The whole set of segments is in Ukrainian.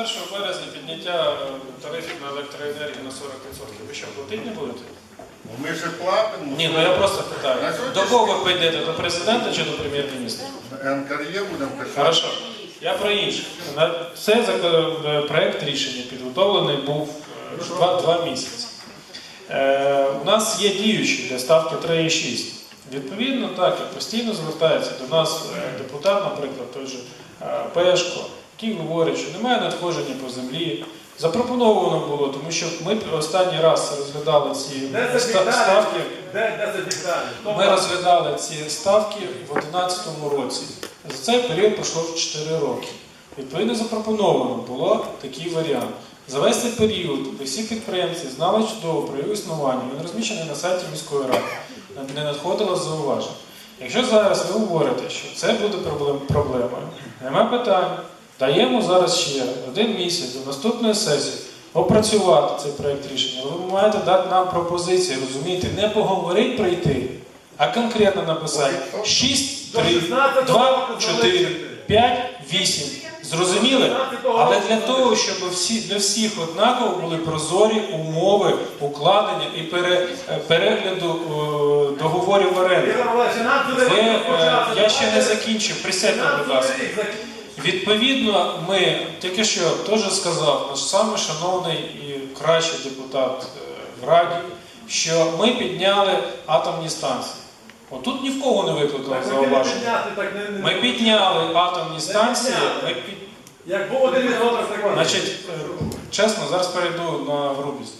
1 березня підняття е, тарифів на електроенергію на 40%. Ви що, платити не будете? Ну, Ми ж платимо. Ні, ну я просто питаю. До кого ви прийдете? До президента чи до прем'єр-міністра? НКРЄ будемо писати. Хорошо. Я про інше. На- закон- е, рішення підготовлений був е, два, два місяці. Е, у нас є діючі для ставки 3,6. Відповідно, так, як постійно звертається до нас депутат, наприклад, той же Пешко, який говорить, що немає надходження по землі. Запропоновано було, тому що ми останній раз розглядали ці 10 ставки. Де 10 Ми розглядали ці ставки в 2011 році. За цей період пройшло 4 роки. Відповідно, запропоновано було такий варіант. За весь цей період всі підприємці знали чудово про його існування. Він розміщений на сайті міської ради. Не надходило зауважень. Якщо зараз ви говорите, що це буде проблем- проблемою, нема питань. Даємо зараз ще один місяць до наступної сесії опрацювати цей проєкт рішення. Ви маєте дати нам пропозиції, розумієте, не поговорити прийти, а конкретно написати 6, До 3, 16 2, року 4, 5, 8. Зрозуміли? Але для того, щоб всі, для всіх однаково були прозорі умови укладення і пере, е, перегляду е, договорів оренди. Ви, е, я ще не закінчив, присядьте, будь ласка. Відповідно, ми тільки що теж сказав наш самий шановний і кращий депутат е, в Раді, що ми підняли атомні станції. Отут ні в кого не викликало Так, зауваження. Ми підняли атомні станції. Ми під... Як був один. Значить, е, чесно, зараз перейду на грубість.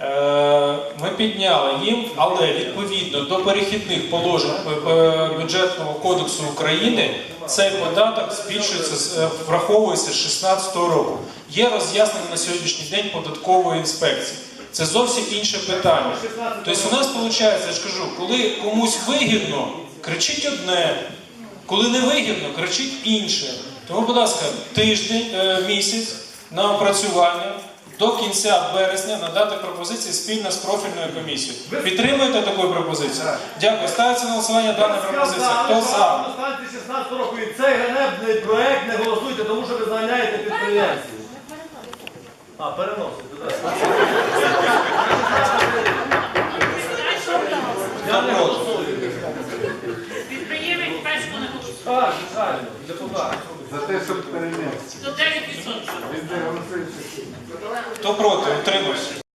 Е, Ми підняли їм, але відповідно до перехідних положень е, е, бюджетного кодексу України цей податок збільшується, враховується з 2016 року. Є роз'яснення на сьогоднішній день податкової інспекції. Це зовсім інше питання. Тобто у нас виходить, я ж кажу, коли комусь вигідно, кричить одне, коли не вигідно, кричить інше. Тому, будь ласка, тиждень, місяць на опрацювання до кінця березня надати пропозиції спільно з профільною комісією. Підтримуєте таку пропозицію? Дякую. Ставиться на голосування дана пропозиція. Хто за? На станції 16 року і цей ганебний проект не голосуйте, тому що ви зганяєте підприємців. А, переносите. так. Я не голосую. Підприємець пешку не голосує. Так, правильно, депутат. За те, щоб перемінити. Проти? Утримався.